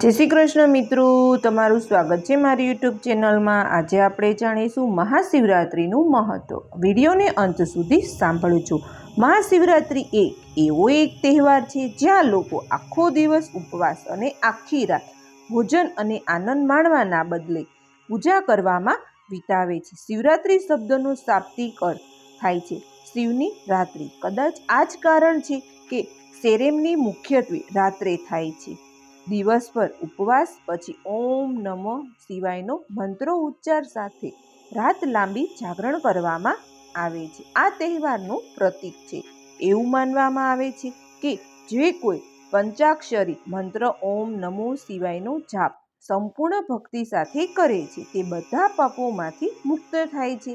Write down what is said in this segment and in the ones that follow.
જય શ્રી કૃષ્ણ મિત્રો, તમારું સ્વાગત છે મારી યુટ્યુબ ચેનલમાં. આજે આપણે જાણીશું મહાશિવરાત્રિનું મહત્ત્વ વિડીયોને અંત સુધી સાંભળજો. મહાશિવરાત્રિ એક એવો એક તહેવાર છે જ્યાં લોકો આખો દિવસ ઉપવાસ અને આખી રાત ભોજન અને આનંદ માણવાના બદલે પૂજા કરવામાં વિતાવે છે. શિવરાત્રિ શબ્દનો શાબ્દિક અર્થ થાય છે શિવની રાત્રિ. કદાચ આ જ કારણ છે કે સેરેમની મુખ્યત્વે રાત્રે થાય છે. દિવસભર ઉપવાસ, પછી ઓમ નમઃ શિવાયનો મંત્રો ઉચ્ચાર સાથે રાત લાંબી જાગરણ કરવામાં આવે છે. આ તહેવારનું પ્રતીક છે. એવું માનવામાં આવે છે કે જે કોઈ પંચાક્ષરી મંત્ર ઓમ નમો શિવાયનો જાપ સંપૂર્ણ ભક્તિ સાથે કરે છે, તે બધા પાપોમાંથી મુક્ત થાય છે.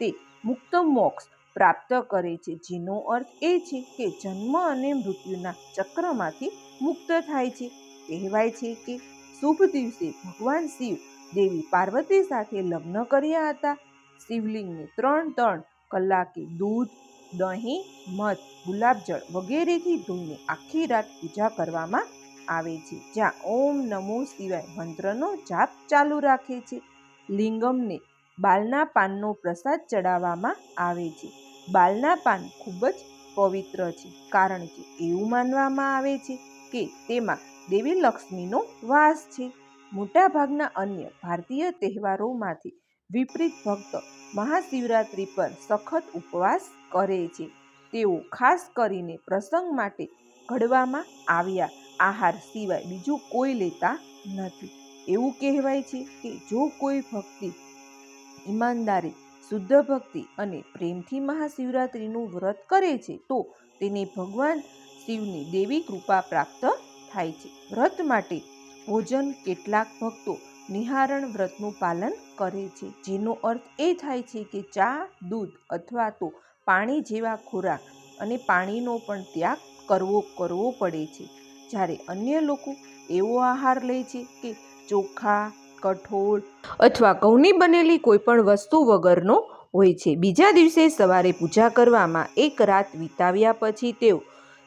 તે મુક્ત મોક્ષ પ્રાપ્ત કરે છે, જેનો અર્થ એ છે કે જન્મ અને મૃત્યુના ચક્રમાંથી મુક્ત થાય છે. કહેવાય છે કે શુભ દિવસે ભગવાન શિવ દેવી પાર્વતી સાથે લગ્ન કર્યા હતા. શિવલિંગને ત્રણ ત્રણ કલાકે દૂધ, દહીં, મધ, ગુલાબજળ વગેરેથી ધોઈને આખી રાત પૂજા કરવામાં આવે છે, જ્યાં ઓમ નમો શિવાય મંત્રનો જાપ ચાલુ રાખે છે. લિંગમને બાલના પાનનો પ્રસાદ ચડાવવામાં આવે છે. બાલના પાન ખૂબ જ પવિત્ર છે, કારણ કે એવું માનવામાં આવે છે કે તેમાં દેવી લક્ષ્મીનો વાસ છે. મોટાભાગના અન્ય ભારતીય તહેવારોમાંથી વિપરીત ભક્ત મહાશિવરાત્રિ પર સખત ઉપવાસ કરે છે. તેઓ ખાસ કરીને પ્રસંગ માટે ઘડવામાં આવ્યા આહાર સિવાય બીજું કોઈ લેતા નથી. એવું કહેવાય છે કે જો કોઈ ભક્તિ ઈમાનદારી, શુદ્ધ ભક્તિ અને પ્રેમથી મહાશિવરાત્રિનું વ્રત કરે છે, તો તેને ભગવાન શિવની દેવી કૃપા પ્રાપ્ત થાય છે. વ્રત માટે ભોજન કેટલાક ભક્તો નિહારણ વ્રતનું પાલન કરે છે. જેનો અર્થ એ થાય છે કે ચા, દૂધ અથવા તો પાણી જેવા ખોરાક અને પાણીનો પણ ત્યાગ કરવો કરવો પડે છે. જ્યારે અન્ય લોકો એવો આહાર લે છે કે ચોખા, કઠોળ અથવા ઘઉંની બનેલી કોઈપણ વસ્તુ વગરનો હોય છે. બીજા દિવસે સવારે પૂજા કરવામાં એક રાત વિતાવ્યા પછી તેઓ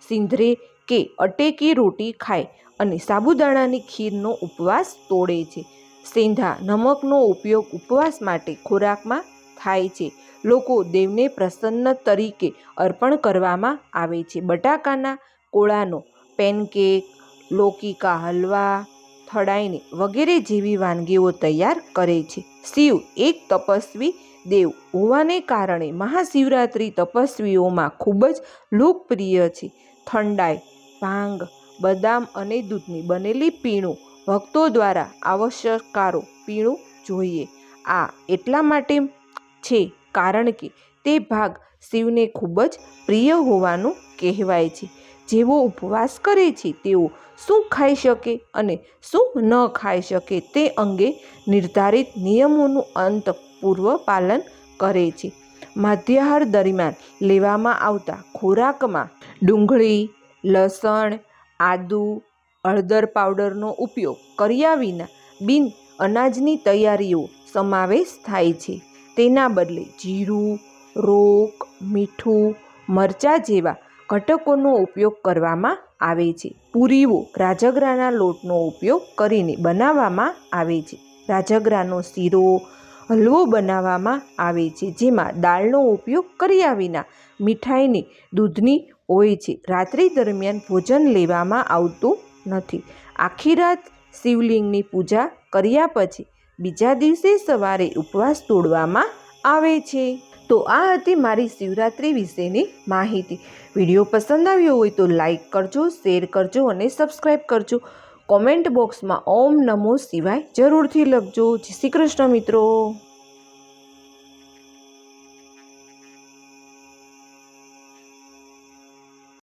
સિંધરે કે અટેકી રોટી ખાય અને સાબુદાણાની ખીરનો ઉપવાસ તોડે છે. સેંધા નમકનો ઉપયોગ ઉપવાસ માટે ખોરાકમાં થાય છે. લોકો દેવને પ્રસન્ન તરીકે અર્પણ કરવામાં આવે છે. બટાકાના કોળાનો પેનકેક, લોકિકા હલવા, થડાઈને વગેરે જેવી વાનગીઓ તૈયાર કરે છે. શિવ એક તપસ્વી દેવ હોવાને કારણે મહાશિવરાત્રિ તપસ્વીઓમાં ખૂબ જ લોકપ્રિય છે. ઠંડાઈ ભાંગ બદામ અને દૂધની બનેલી પીણું ભક્તો દ્વારા આવશ્યકારો પીણું જોઈએ. આ એટલા માટે છે કારણ કે તે ભાગ શિવને ખૂબ જ પ્રિય હોવાનું કહેવાય છે. જેઓ ઉપવાસ કરે છે, તેઓ શું ખાઈ શકે અને શું ન ખાઈ શકે તે અંગે નિર્ધારિત નિયમોનું અંતપૂર્વ પાલન કરે છે. મધ્યાહાર દરમિયાન લેવામાં આવતા ખોરાકમાં ડુંગળી લસણ, આદુ, હળદર પાવડરનો ઉપયોગ કર્યા વિના બિન અનાજની તૈયારીઓ સમાવેશ થાય છે. તેના બદલે જીરું, રોક, મીઠું, મરચાં જેવા ઘટકોનો ઉપયોગ કરવામાં આવે છે. પૂરીઓ રાજગરાના લોટનો ઉપયોગ કરીને બનાવવામાં આવે છે. રાજગરાનો શીરો હલવો બનાવવામાં આવે છે, જેમાં દાળનો ઉપયોગ કર્યા વિના મીઠાઈની દૂધની હોય છે. રાત્રિ દરમિયાન ભોજન લેવામાં આવતું નથી. આખી રાત શિવલિંગની પૂજા કર્યા પછી બીજા દિવસે સવારે ઉપવાસ તોડવામાં આવે છે. તો આ હતી મારી શિવરાત્રિ વિશેની માહિતી. વીડિયો પસંદ આવ્યો હોય તો લાઈક કરજો, શેર કરજો અને સબસ્ક્રાઈબ કરજો. કોમેન્ટ બોક્સમાં ઓમ નમો શિવાય જરૂરથી લખજો. જય શ્રી કૃષ્ણ મિત્રો.